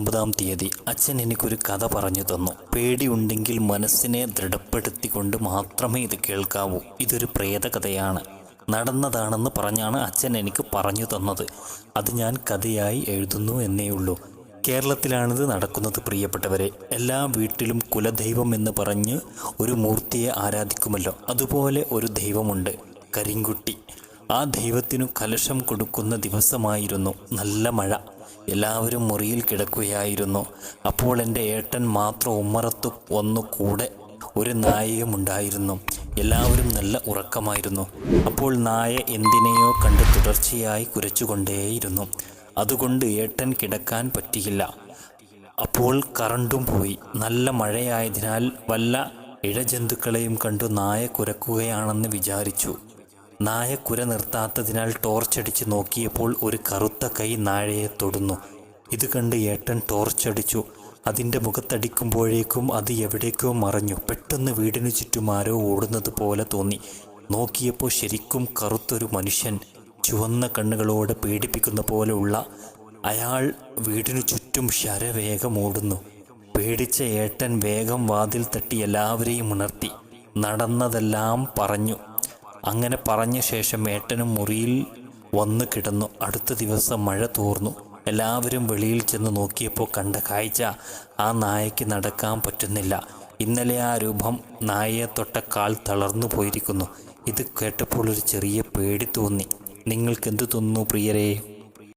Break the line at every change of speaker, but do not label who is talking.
പത്തൊമ്പതാം തീയതി അച്ഛൻ എനിക്കൊരു കഥ പറഞ്ഞു തന്നു. പേടിയുണ്ടെങ്കിൽ മനസ്സിനെ ദൃഢപ്പെടുത്തിക്കൊണ്ട് മാത്രമേ ഇത് കേൾക്കാവൂ. ഇതൊരു പ്രേതകഥയാണ്. നടന്നതാണെന്ന് പറഞ്ഞാണ് അച്ഛൻ എനിക്ക് പറഞ്ഞു തന്നത്. അത് ഞാൻ കഥയായി എഴുതുന്നു എന്നേയുള്ളൂ കേരളത്തിലാണിത് നടക്കുന്നത് പ്രിയപ്പെട്ടവരെ. എല്ലാ വീട്ടിലും കുലദൈവം എന്ന് പറഞ്ഞ് ഒരു മൂർത്തിയെ ആരാധിക്കുമല്ലോ. അതുപോലെ ഒരു ദൈവമുണ്ട് കരിങ്കുട്ടി. ആ ദൈവത്തിനു കലശം കൊടുക്കുന്ന ദിവസമായിരുന്നു. നല്ല മഴ. എല്ലാവരും മുറിയിൽ കിടക്കുകയായിരുന്നു. അപ്പോൾ എന്റെ ഏട്ടൻ മാത്രം ഉമ്മറത്ത് ഒന്നു കൂടെ ഒരു നായയുമുണ്ടായിരുന്നു എല്ലാവരും നല്ല ഉറക്കമായിരുന്നു. അപ്പോൾ നായ എന്തിനെയോ കണ്ട് തുടർച്ചയായി കുരച്ചുകൊണ്ടേയിരുന്നു. അതുകൊണ്ട് ഏട്ടൻ കിടക്കാൻ പറ്റിയില്ല. അപ്പോൾ കറണ്ടും പോയി. നല്ല മഴയായതിനാൽ വല്ല ഇഴജന്തുക്കളെയും കണ്ടു നായ കുരക്കുകയാണെന്ന് വിചാരിച്ചു. നായ കുര നിർത്താത്തതിനാൽ ടോർച്ചടിച്ച് നോക്കിയപ്പോൾ ഒരു കറുത്ത കൈ നായയെ തൊടുന്നു. ഇത് കണ്ട് ഏട്ടൻ ടോർച്ചടിച്ചു. അതിന്റെ മുഖത്തടിക്കുമ്പോഴേക്കും അത് എവിടേക്കോ മറഞ്ഞു. പെട്ടെന്ന് വീടിനു ചുറ്റും ആരോ ഓടുന്നത് പോലെ തോന്നി. നോക്കിയപ്പോൾ ശരിക്കും കറുത്തൊരു മനുഷ്യൻ ചുവന്ന കണ്ണുകളോട് പേടിപ്പിക്കുന്ന പോലെയുള്ള അയാൾ വീടിനു ചുറ്റും ശരവേഗം ഓടുന്നു. പേടിച്ച ഏട്ടൻ വേഗം വാതിൽ തട്ടി എല്ലാവരെയും ഉണർത്തി. നടന്നതെല്ലാം പറഞ്ഞു. അങ്ങനെ പറഞ്ഞ ശേഷം ഏട്ടനും മുറിയിൽ വന്നു കിടന്നു. അടുത്ത ദിവസം മഴ തോർന്നു. എല്ലാവരും വെളിയിൽ ചെന്ന് നോക്കിയപ്പോൾ കണ്ട കാഴ്ച ആ നായയ്ക്ക് നടക്കാൻ പറ്റുന്നില്ല. ഇന്നലെ ആ രൂപം നായയെ തൊട്ട കാൽ തളർന്നു പോയിരിക്കുന്നു. ഇത് കേട്ടപ്പോൾ ഒരു ചെറിയ പേടി തോന്നി. നിങ്ങൾക്കെന്ത് തോന്നുന്നു പ്രിയരേ?